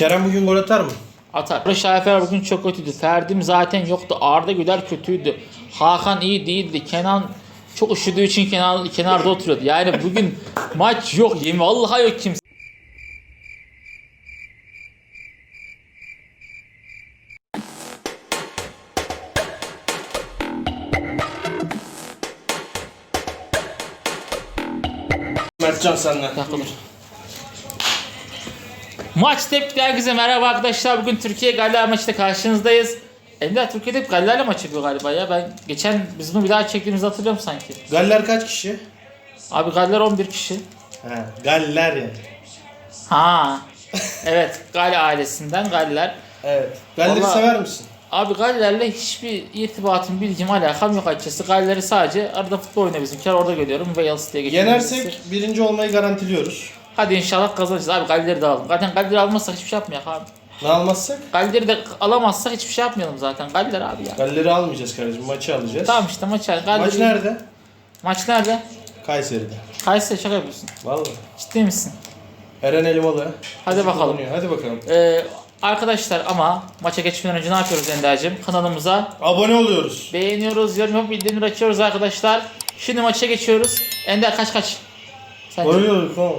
Kerem bugün gol atar mı? Atar. Barış Alper bugün çok kötüydü. Ferdim zaten yoktu. Arda Güler kötüydü. Hakan iyi değildi. Kenan çok üşüdüğü için kenar, kenarda oturuyordu. Yani bugün maç yok. Yemin vallahi yok kimse. Mertcan senden. Takılır. Maç tepkiler herkese merhaba arkadaşlar. Bugün Türkiye Galler maçında karşınızdayız. Ender Türkiye'de hep Galler'le maç yapıyor galiba ya. Ben geçen biz bunu bir daha çektiğimizi hatırlıyorum sanki. Galler kaç kişi? Abi Galler 11 kişi. He, Galler yani. Ha. Evet, Gal ailesinden Galler. Evet. Galler'i Vallahi- sever misin? Abi Galler'le hiçbir irtibatım, bilgim, alakam yok açıkçası. Galler'i sadece arada futbol oynuyor bizimkiler. Orada görüyorum. Wales diye geçiyor. Yenersek birinci olmayı garantiliyoruz. Hadi inşallah kazanacağız. Abi Galler'i de alalım. Zaten Galler'i almazsak hiçbir şey yapmayak abi. Ne almazsak? Galler'i de alamazsak hiçbir şey yapmayalım zaten. Galler abi ya. Galler'i almayacağız kardeşim. Maçı alacağız. Tamam işte maç Galler. Maç nerede? Maç nerede? Kayseri'de. Kayseri şaka yapıyorsun. Vallahi. Ciddi misin? Eren Elmalı. Hadi bakalım. Oynuyor. Hadi bakalım. Ee, arkadaşlar ama maça geçmeden önce ne yapıyoruz Ender'cim? Kanalımıza Abone oluyoruz. beğeniyoruz, yorum yapıp bildirimleri açıyoruz arkadaşlar. Şimdi maça geçiyoruz. Ender kaç kaç? Sence? Oluyoruz tamam.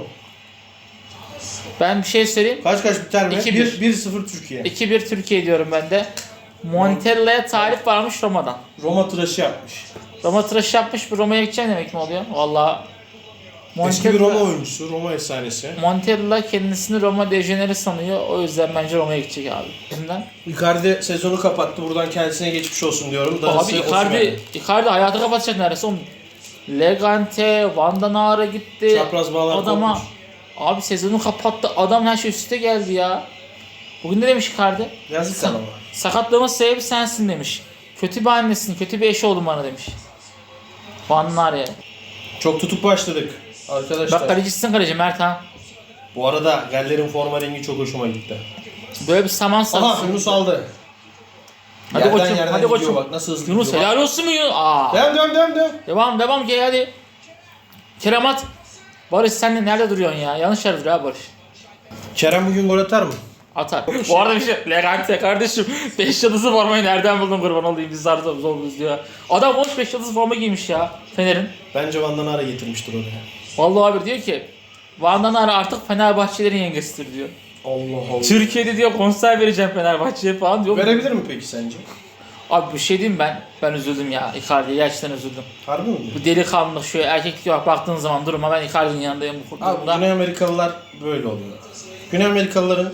Ben bir şey söyleyeyim. Kaç kaç biter mi? 2-1. 1-0 Türkiye. 2-1 Türkiye diyorum ben de. Montella'ya talip varmış Roma'dan. Roma tıraşı yapmış. Roma tıraşı yapmış bir Roma'ya gideceğim demek mi oluyor? Valla. Eski bir Roma oyuncusu. Roma efsanesi. Montella kendisini Roma dejeneri sanıyor. O yüzden bence Roma'ya gidecek abi. Yüzünden. Icardi sezonu kapattı. Buradan kendisine geçmiş olsun diyorum. Darısı Abi Icardi, Osimhen'e. Icardi hayatı kapatacak neredeyse. Oğlum, Legante, Van der Naar'a gitti. Çapraz bağlar Adama kopmuş. Abi sezonu kapattı. Adam her şey üstte geldi ya. Bugün ne demiş Icardi? Yazık Sa- adama. Sakatlığımın sebebi sensin demiş. Kötü bir annesin, kötü bir eşi oldun bana demiş. Naar ya. Çok tutup başladık. Arkadaşlar. Bak kalecisin kaleci Mert ha. Bu arada Galler'in forma rengi çok hoşuma gitti. Böyle bir saman Aha sarısı. Yunus aldı. Hadi yerden koçum, yerden hadi gidiyor koçum. Bak nasıl hızlı Yunus gidiyor. helal olsun mu Yunus? Aa. Devam devam devam devam. Devam devam gel hadi. Kerem at. Barış sen de nerede duruyorsun ya? Yanlış yerde duruyor ha Barış. Kerem bugün gol atar mı? Atar. Bu arada bir şey. Legante kardeşim. 5 yıldızlı formayı nereden buldun kurban olayım biz zar zor zor diyor. Adam 15 yıldızlı forma giymiş ya. Fener'in. Bence Van Danara getirmiştir oraya. Vallahi abi diyor ki Van Naar artık Fenerbahçelerin yengesidir diyor. Allah Allah. Türkiye'de diyor konser vereceğim Fenerbahçe'ye falan diyor. Verebilir mi peki sence? Abi bir şey diyeyim ben. Ben üzüldüm ya. Icardi'ye gerçekten üzüldüm. Harbi mi? Bu delikanlı şu erkeklik yok baktığın zaman duruma ben Icardi'nin yanındayım bu Abi durumda. Güney Amerikalılar böyle oluyor. Güney Amerikalıların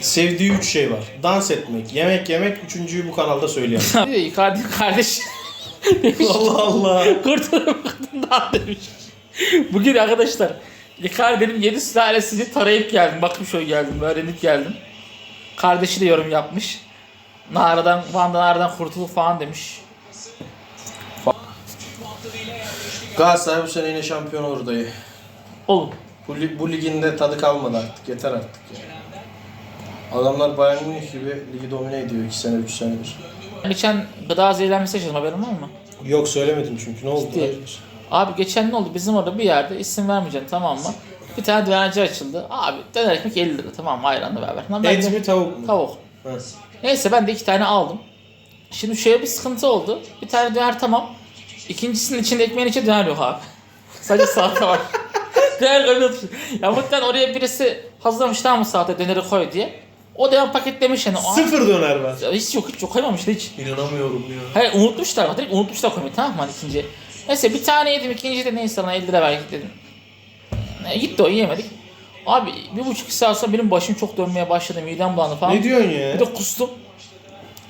sevdiği üç şey var. Dans etmek, yemek yemek, üçüncüyü bu kanalda söyleyemem. Diyor Icardi kardeş. demiş. Allah Allah. Kurtulup kadından demiş. Bugün arkadaşlar Icardi'nin 7 sülalesini tarayıp geldim. Bakıp şöyle geldim, öğrenip geldim. Kardeşi de yorum yapmış. Nara'dan, Van Nara'dan kurtul falan demiş. Galatasaray bu sene yine şampiyon olur dayı. Oğlum Bu, bu ligin de tadı kalmadı artık. Yeter artık ya. Adamlar Bayern Münih gibi ligi domine ediyor 2 sene 3 senedir. geçen gıda zehirlenmesi yaşadım haberin var mı? Yok söylemedim çünkü ne oldu? Ciddi. Hayırdır? Abi geçen ne oldu? Bizim orada bir yerde isim vermeyeceğim tamam mı? Bir tane dönerci açıldı. Abi döner ekmek 50 lira tamam mı? Ayranla beraber. Lan ben Et mi tavuk mu? Tavuk. Hı. Neyse ben de iki tane aldım. Şimdi şöyle bir sıkıntı oldu. Bir tane döner tamam. İkincisinin içinde ekmeğin içinde döner yok abi. Sadece salata var. döner koymuş. Ya muhtemelen oraya birisi hazırlamış tamam mı salata döneri koy diye. O da paketlemiş yani. Aa, Sıfır döner var. ya Hiç yok hiç yok koymamış hiç. İnanamıyorum ya. Hayır unutmuşlar bak direkt unutmuşlar koymayı tamam mı hani ikinci. Neyse bir tane yedim ikinci de neyse lan 50 lira ver git dedim. E, gitti o yiyemedik. Abi bir buçuk saat sonra benim başım çok dönmeye başladı midem bulandı falan. Ne diyorsun ya? Bir de kustum.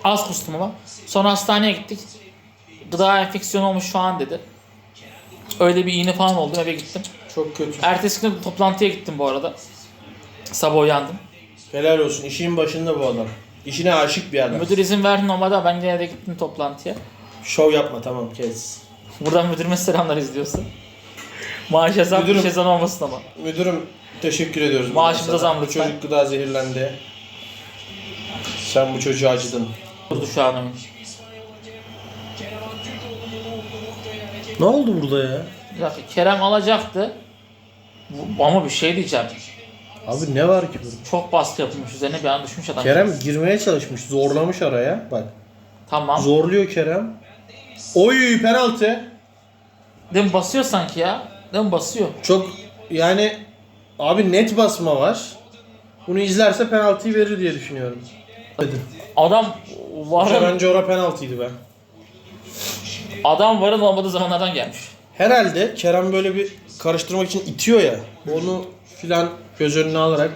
Az kustum ama. Sonra hastaneye gittik. Gıda enfeksiyonu olmuş falan dedi. Öyle bir iğne falan oldu eve gittim. Çok kötü. Ertesi gün toplantıya gittim bu arada. Sabah uyandım. Helal olsun. İşin başında bu adam. İşine aşık bir adam. Müdür izin verdi normalde ama ben yine de gittim toplantıya. Şov yapma tamam kes. Buradan müdürüme selamlar izliyorsun. Maaş hesap bir Müdürüm- şey zam olmasın ama. Müdürüm teşekkür ediyoruz. Maaşımıza Sana. zam Bu lütfen. Çocuk gıda zehirlendi. Sen bu çocuğa acıdın. Durdu şu an oyun. Ne oldu burada ya? Bir dakika, Kerem alacaktı. Bu- Ama bir şey diyeceğim. Abi ne var ki burada? Çok baskı yapılmış üzerine bir an düşmüş adam. Kerem girmeye çalışmış. Zorlamış araya. Bak. Tamam. Zorluyor Kerem. Oy penaltı. Değil mi basıyor sanki ya? Değil mi basıyor? Çok yani abi net basma var. Bunu izlerse penaltıyı verir diye düşünüyorum. Hadi. Adam varın, Bence ora penaltıydı be. adam varın olmadığı zamanlardan gelmiş. Herhalde Kerem böyle bir karıştırmak için itiyor ya. Onu filan göz önüne alarak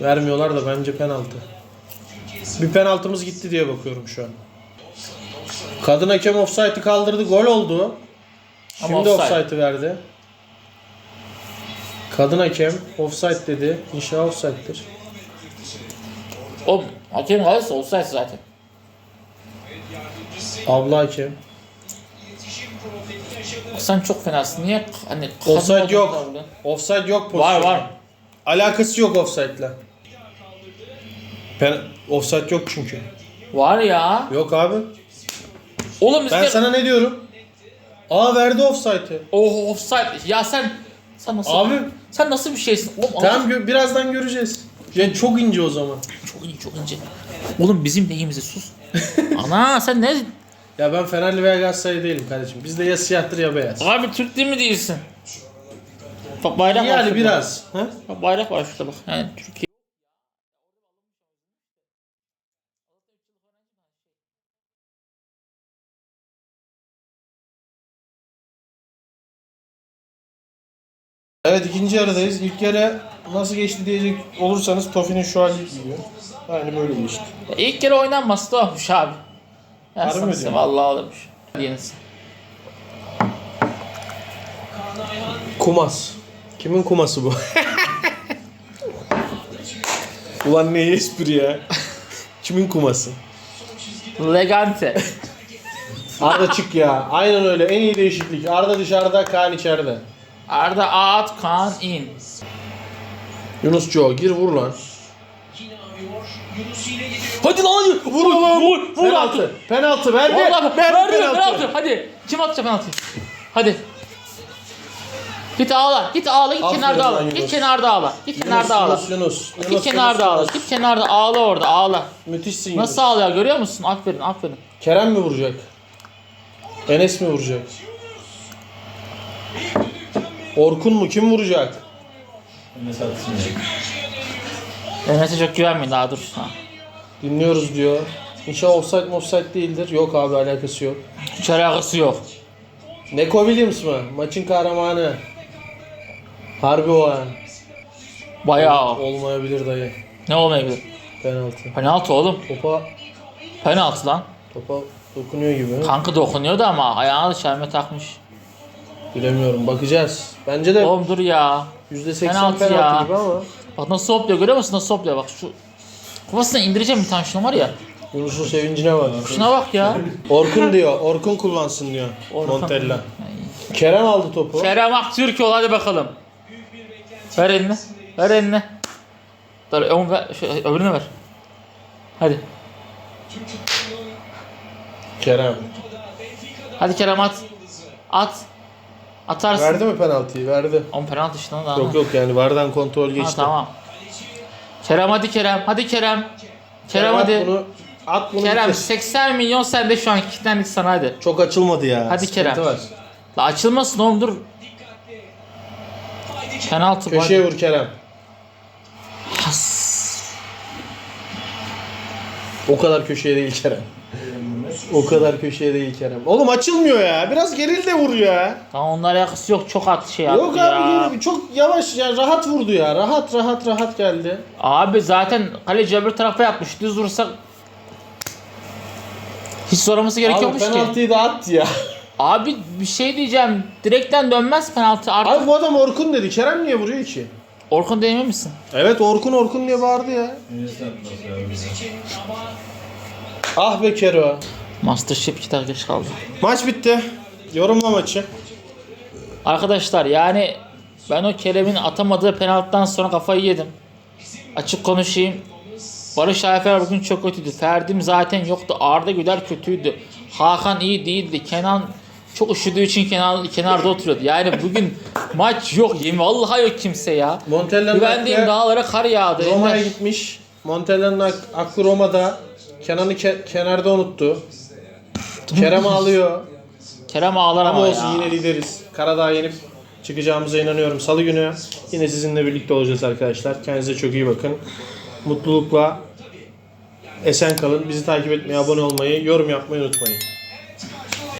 vermiyorlar da bence penaltı. Bir penaltımız gitti diye bakıyorum şu an. Kadın hakem offside'ı kaldırdı. Gol oldu. Şimdi offside. offside'ı verdi. Kadın hakem offside dedi. İnşallah offside'dir. O hakem kalırsa olsaydı zaten. Abla hakem. Sen çok fenasın. Niye hani kadın Offside olduğunu yok. kaldın? Offside yok Var pozisyonda. var. Alakası yok offside'la. Pen offside yok çünkü. Var ya. Yok abi. Oğlum Ben sana ne diyorum? Aa verdi offside'ı. Oh offside. Ya sen sen nasıl Abi sen nasıl bir şeysin? Oğlum tamam gö- birazdan göreceğiz. Yani çok ince o zaman. çok iyi çok ince. Oğlum bizim neyimizi sus. Ana sen ne? Ya ben Fenerli veya Galatasaray değilim kardeşim. Bizde ya siyahtır ya beyaz. Abi Türk değil mi değilsin? Bak bayrak var Yani şurada. biraz. Ha? Bak bayrak var şurada bak. Yani Türkiye. Evet ikinci yarıdayız. İlk yarı nasıl geçti diyecek olursanız Tofi'nin şu hali gidiyor. Aynı böyle geçti. İlk kere oynanması da olmuş abi. Ben Harbi sana mi söyleyeyim, diyorsun? Vallahi olmuş. Yenisi. Kumas. Kimin kuması bu? Ulan ne espri ya. Kimin kuması? Legante. Arda çık ya. Aynen öyle. En iyi değişiklik. Arda dışarıda, Kaan içeride. Arda Ağat Kaan in. Yunus Joe gir vur lan. Hadi lan hadi. Vur lan. Vur. Vur Penaltı. Penaltı verdi. Vallahi verdi verdi penaltı. penaltı. Hadi. Kim atacak penaltıyı? Hadi. Git ağla. Git ağla. Git Aferin kenarda ağla. Yunus. Git kenarda ağla. Git kenarda ağla. Yunus, Yunus. Git Yunus, kenarda Yunus, ağla. Git kenarda ağla orada ağla. Müthişsin Yunus. Nasıl ağlıyor görüyor musun? Aferin aferin. Kerem mi vuracak? Enes mi vuracak? Orkun mu? Kim vuracak? Enes'e çok güvenmeyin daha dur. Ha. Dinliyoruz diyor. İnşallah offside offside değildir. Yok abi alakası yok. Hiç alakası yok. Neko Williams mı? Maçın kahramanı. Harbi o ha. Bayağı Olmayabilir dayı. ne olmayabilir? Penaltı. Penaltı oğlum. Topa Penaltı lan. topa dokunuyor gibi. Kanka dokunuyordu ama ayağına da çelme takmış. Bilemiyorum. Bakacağız. Bence de Oğlum dur ya. %80 penaltı penaltı, ya. gibi ama Bak nasıl hopluyor görüyor musun nasıl hopluyor bak şu. Kafasına indireceğim bir tane şunu var ya. Yunus'un sevincine bak. Şuna bak ya. Orkun diyor. Orkun kullansın diyor. Orkun. Montella. Kerem aldı topu. Kerem Aktürkoğlu hadi bakalım. Ver elini. Ver elini. Dur onu ver. Şu, öbürünü ver. Hadi. Kerem. Hadi Kerem at. At. Atarsın. Verdi mi penaltıyı? Verdi. On penaltı işte daha. Yok yok yani vardan kontrol Ha, geçti. tamam. Kerem hadi Kerem. Hadi Kerem. Kerem at hadi. Bunu, at bunu Kerem bitir. 80 milyon sende şu an kilitlendik sana hadi. Çok açılmadı ya. Hadi Sıkıntı Kerem. Var. La açılmasın oğlum dur. Penaltı. Köşeye vur Kerem. Has. O kadar köşeye değil Kerem. O kadar köşeye değil Kerem. Oğlum açılmıyor ya. Biraz geril de vur ya. Tamam onunla alakası yok. Çok at şey attı Yok ya. abi geril. Çok yavaş ya. Rahat vurdu ya. Rahat rahat rahat geldi. Abi zaten kaleci öbür tarafa yapmış. Düz vursa hiç sorması Abi gerekiyormuş ki. penaltıyı da at ya. Abi bir şey diyeceğim. Direkten dönmez penaltı artık. Abi bu adam Orkun dedi. Kerem niye vuruyor ki? Orkun değil mi misin? Evet Orkun Orkun diye bağırdı ya. Ah be Kero. Masterchef iki dakika geç kaldı. Maç bitti. Yorumla maçı. Arkadaşlar yani ben o Kerem'in atamadığı penaltıdan sonra kafayı yedim. Açık konuşayım. Barış Alper bugün çok kötüydü. Ferdim zaten yoktu. Arda Güler kötüydü. Hakan iyi değildi. Kenan çok üşüdüğü için kenar, kenarda oturuyordu. Yani bugün maç yok. Yemin vallahi yok kimse ya. Montella'nın Güvendiğim aklı dağlara kar yağdı. Roma'ya gitmiş. Montella'nın ak- aklı Roma'da. Kenan'ı ke- kenarda unuttu. Kerem ağlıyor. Kerem ağlar Ama ama, olsun ya. yine lideriz. Karadağ yenip çıkacağımıza inanıyorum. Salı günü yine sizinle birlikte olacağız arkadaşlar. Kendinize çok iyi bakın. Mutlulukla esen kalın. Bizi takip etmeyi, abone olmayı, yorum yapmayı unutmayın.